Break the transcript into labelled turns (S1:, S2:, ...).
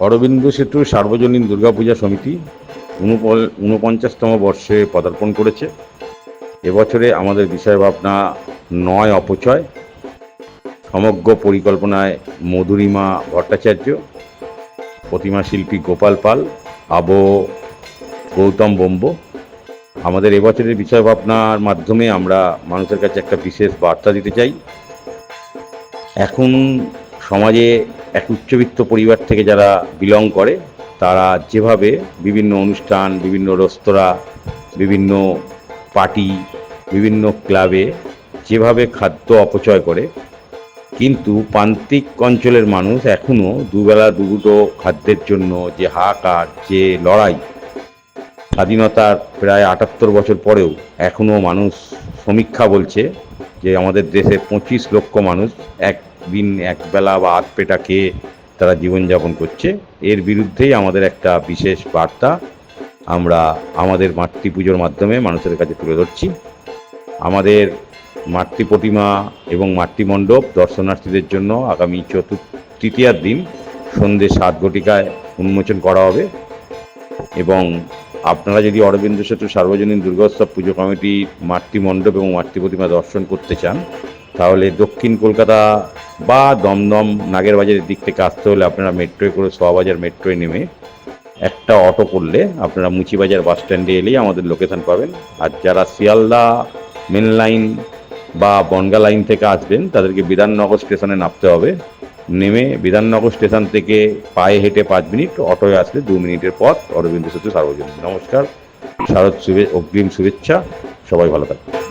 S1: অরবিন্দ সেতু সার্বজনীন দুর্গাপূজা সমিতি ঊনপঞ্চাশতম বর্ষে পদার্পণ করেছে। এবছরে আমাদের বিষয় ভাবনা নয় অপচয়। সমগ্র পরিকল্পনায় মধুরিমা ভট্টাচার্য, প্রতিমা শিল্পী গোপাল পাল, আব গৌতম বম্ব। আমাদের এবছরের বিষয় ভাবনার মাধ্যমে আমরা মানুষের কাছে একটা বিশেষ বার্তা দিতে চাই। এখন সমাজে এক উচ্চবিত্ত পরিবার থেকে যারা বিলং করে, তারা যেভাবে বিভিন্ন অনুষ্ঠান, বিভিন্ন রেস্তোরাঁ, বিভিন্ন পার্টি, বিভিন্ন ক্লাবে যেভাবে খাদ্য অপচয় করে, কিন্তু প্রান্তিক অঞ্চলের মানুষ এখনও দুবেলা দুটো খাদ্যের জন্য যে হাহাকার যে লড়াই, স্বাধীনতার প্রায় আটাত্তর বছর পরেও এখনও মানুষ সমীক্ষা বলছে যে আমাদের দেশে পঁচিশ লক্ষ মানুষ একদিন একবেলা বা আধ পেটা খেয়ে তারা জীবনযাপন করছে। এর বিরুদ্ধেই আমাদের একটা বিশেষ বার্তা আমরা আমাদের মাতৃপুজোর মাধ্যমে মানুষের কাছে তুলে ধরছি। আমাদের মাতৃ প্রতিমা এবং মাতৃমণ্ডপ দর্শনার্থীদের জন্য আগামী চতুর্থ তৃতীয়ার দিন সন্ধ্যে সাত ঘটিকায় উন্মোচন করা হবে এবং আপনারা যদি অরবিন্দ সেতু সার্বজনীন দুর্গোৎসব পুজো কমিটির মাতৃমণ্ডপ এবং মাতৃ প্রতিমা দর্শন করতে চান, তাহলে দক্ষিণ কলকাতা বা দমদম নাগেরবাজারের দিক থেকে আসতে হলে আপনারা মেট্রোয় করে সোয়াবাজার মেট্রোয় নেমে একটা অটো করলে আপনারা মুচিবাজার বাস স্ট্যান্ডে এলেই আমাদের লোকেশন পাবেন। আর যারা শিয়ালদা মেন লাইন বা বনগা লাইন থেকে আসবেন, তাদেরকে বিধাননগর স্টেশনে নামতে হবে। নেমে বিধাননগর স্টেশন থেকে পায়ে হেঁটে পাঁচ মিনিট, অটোয় আসলে দু মিনিটের পথ। অরবিন্দ সেতু সার্বজনীন। নমস্কার। শারদ শুভে অগ্রিম শুভেচ্ছা। সবাই ভালো থাকবেন